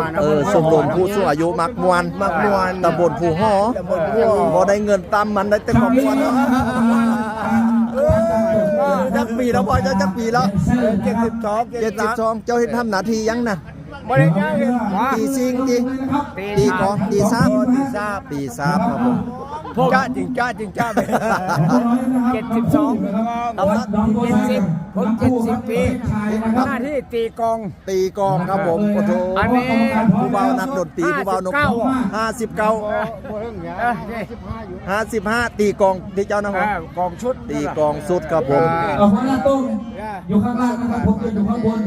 มานะเออชมรมผู้สูงอายุมักมวนมักมวนตำบลผู้ห่อตำบลผู้ห่อบ่ได้เงินตามมันได้แต่ความมวนเนาะเออจักปีแล้วพอจะจักปีแล้วเจ็ดสิบสองเจ็ดสิบสองเจ้าเฮ็ดทำหน้าที่ยังน่ะ บริญญาเห็นว่าตีซิงตีตีกองตีซับตีทราบตีซับครับผมจ้าจริงจ้าจริงจ้าไปเจ็ดสิบสองทำหน้าเจ็ดสิบผมเจ็ดสิบปีหน้าที่ตีกองตีกองครับผมโอ้โหอันนี้ผู้เบานักดนตรีผู้เบานก59ห้าสิบเก้าเออนี่ห้าสิบห้าตีกองที่เจ้านะคเอรับอกองชุดตีกองสุดครับผมออกมาหน้าต้นอยู่ข้างล่างนะครับผมจะอยู่ข้างบน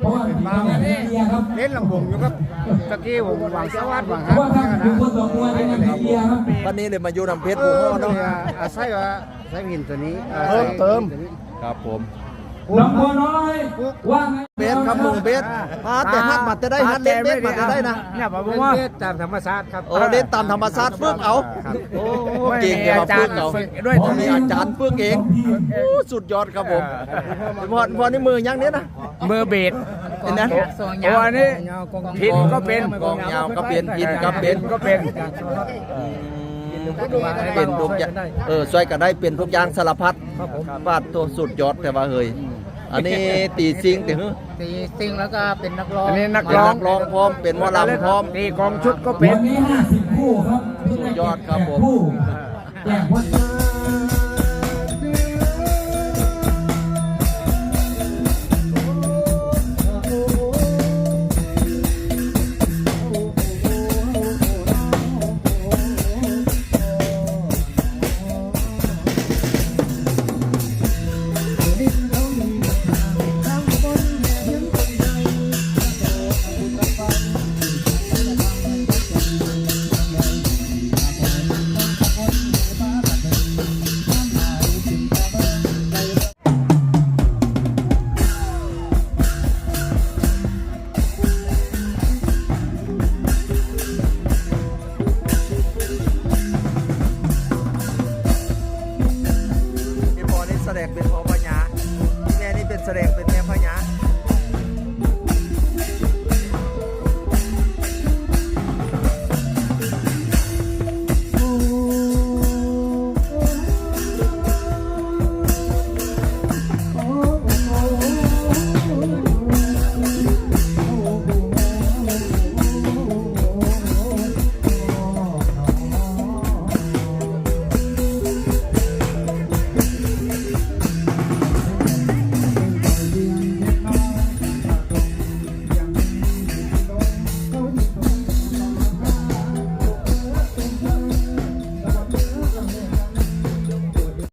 เพราะว่ามีการเลียครับ เล่นลำวงอยู่ครับตะกี้ผมหวังสวัสดิ์หวังเพฮัราะว่าถ้าอยู่บนดอกบัวจะเป็นเลียครับวันนี้เลยมาอยู่นำเพชรผู้ห่อเนาะอาศัยว่าใช้หินตัวนี้เพิ่มเติมครับผมดอกบัวน้อยว่าไงเบสครับลุงเบสมาแต่ฮัดมาแต่ได้ฮัดเล่นเบสมาแต่ได้นะเนี่ยผมว่าตามธรรมชาติครับโอ้เล่นตามธรรมชาติฝึกเอาโอ้เก่งเลยมาฝึกเอาด้วยอ๋อมีอาจารย์ฝึกเองโอ้สุดยอดครับผมพอพอนี่มือยังเนี้ยนะมือเบส เห็นนะตัวนี้พินก็เป็นกองยาวก็เป็นพินก็เป็นก็เป็นอืมเป็นทุกอย่างเออช่วยกันได้เป็นทุกอย่างสารพัดบาดตัวสุดยอดแต่ว่าเฮ้ยอันนี้ตีซิงแต่ฮึตีซิงแล้วก็เป็นนักร้องอันนี้นักเป็นร้องนักร้องพร้อมเป็นหมอลำพร้อมตีกองชุดก็เป็นวันนี้50คู่ครับสุดยอดครับผมคู่แจกวันละ Ooh.